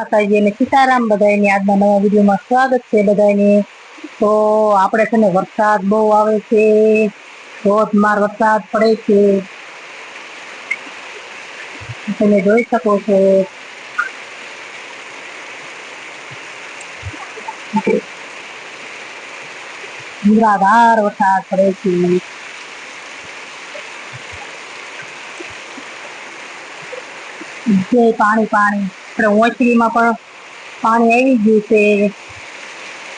માતાજી અને સીતારામ બધાની આજના નવા વિડીયોમાં સ્વાગત છે બધાની તો આપણે છે ને વરસાદ બહુ આવે છે ધોધમાર વરસાદ પડે છે તમે જોઈ શકો છો મુરાધાર વરસાદ પડે છે જે પાણી પાણી આપણે ઓંચડીમાં પણ પાણી આવી ગયું છે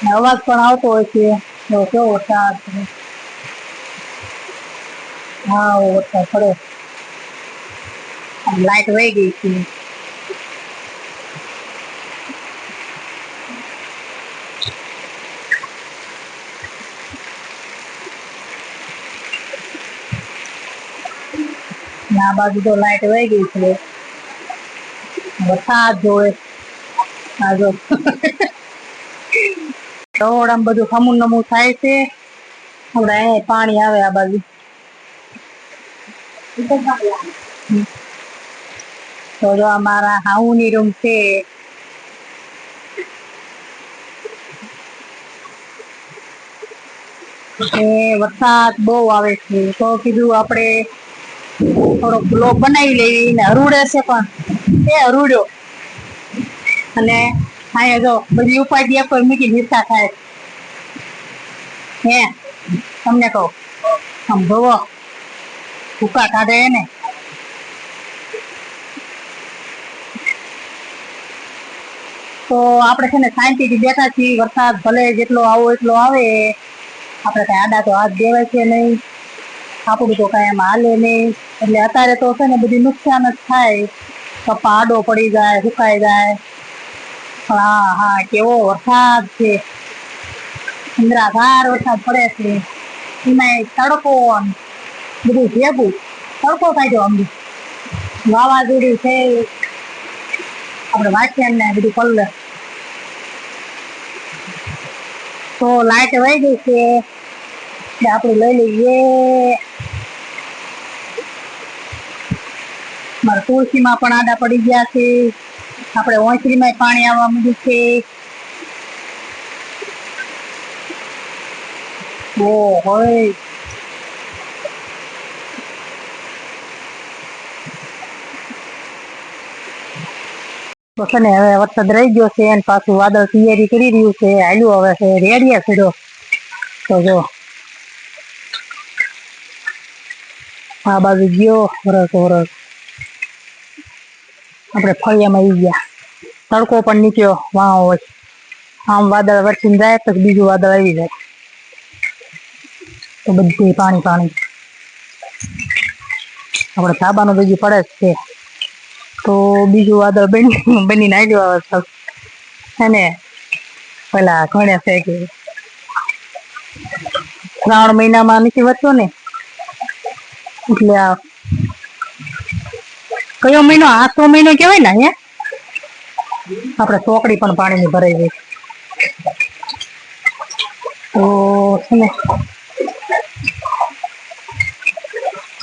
ને અવાજ પણ આવતો હોય છે તો કેવો વરસાદ છે હા વરસાદ પડે લાઈટ વહી ગઈ છે ને આ બાજુ તો લાઈટ વહી ગઈ છે વરસાદ જોવે બધું હમું નમું થાય છે. આપણે એ પાણી આવે આ બાજુ. તો જો અમારા હાઉની રૂમ છે. વરસાદ બહુ આવે છે. તો કીધું આપણે થોડોક બ્લોક બનાવી લેવી ને હરુડે છે પણ. એ હરુડ્યો અને અહીંયા જો બધી ઉપાધિ આપો મૂકી નિષ્ઠા થાય. હે, તમને કહું. આમ જોવો, ભૂકા કાઢે એને. તો આપણે છે ને શાંતિથી બેઠા છીએ, વરસાદ ભલે જેટલો આવો એટલો આવે. આપણે કઈ આડા તો હાથ દેવાય છે નહીં. આપણું તો કઈ એમ હાલે નહીં. એટલે અત્યારે તો છે ને બધી નુકસાન જ થાય. કપા આડો પડી જાય, સુકાઈ જાય. હા હા, કેવો વરસાદ છે. ઇન્દ્રાધાર વરસાદ પડે છે. એમાં તડકો બધું ભેગું. તડકો કાઢ્યો અમને વાવાઝોડું છે. આપણે વાંચ્યા ને બધું કલર તો લાઈટ વહી ગઈ છે. આપણે લઈ લઈએ. મારા તુલસીમાં પણ આડા પડી ગયા છે આપણે ઓંચરીમાં પાણી આવવા માંડ્યું છે ઓ હોય તો છે ને હવે વરસાદ રહી ગયો છે અને પાછું વાદળ તૈયારી કરી રહ્યું છે હાલ્યું હવે છે રેડિયા છેડો તો જો આ બાજુ ગયો વરસ વરસ આપણે ફળિયામાં આવી ગયા. તડકો પણ નીકળ્યો. વાહ હોય. આમ વાદળ વરસીને જાય પછી બીજું વાદળ આવી જાય. તો બધું પાણી પાણી. આપણે ધાબાનું બીજું પડે જ છે. તો બીજું વાદળ બની બનીને આવ્યું આવે છે અને પેલા ઘણે છે કે શ્રાવણ મહિનામાં નથી વધતો ને. એટલે આ કયો મહિનો? આસો મહિનો કહેવાય ને અહીંયા? આપણે ચોકડી પણ પાણીની ભરાઈ ગઈ. તો છે ને,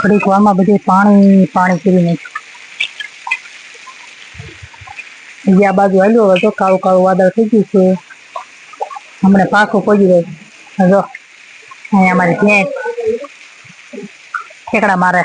ઘડીક વારમાં બધે પાણી પાણી કરી નાખ્યું. બીજા બાજુ હાલ્યો, હવે જો કાળું કાળું વાદળ થઈ ગયું છે. હમણાં પાછું પડી રહ્યું જો, અહીંયા અમારી ભેંસ. ઠેકડા મારે.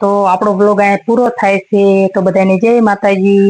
તો આપણો બ્લોગ અહીંયા પૂરો થાય છે તો બધાને જય માતાજી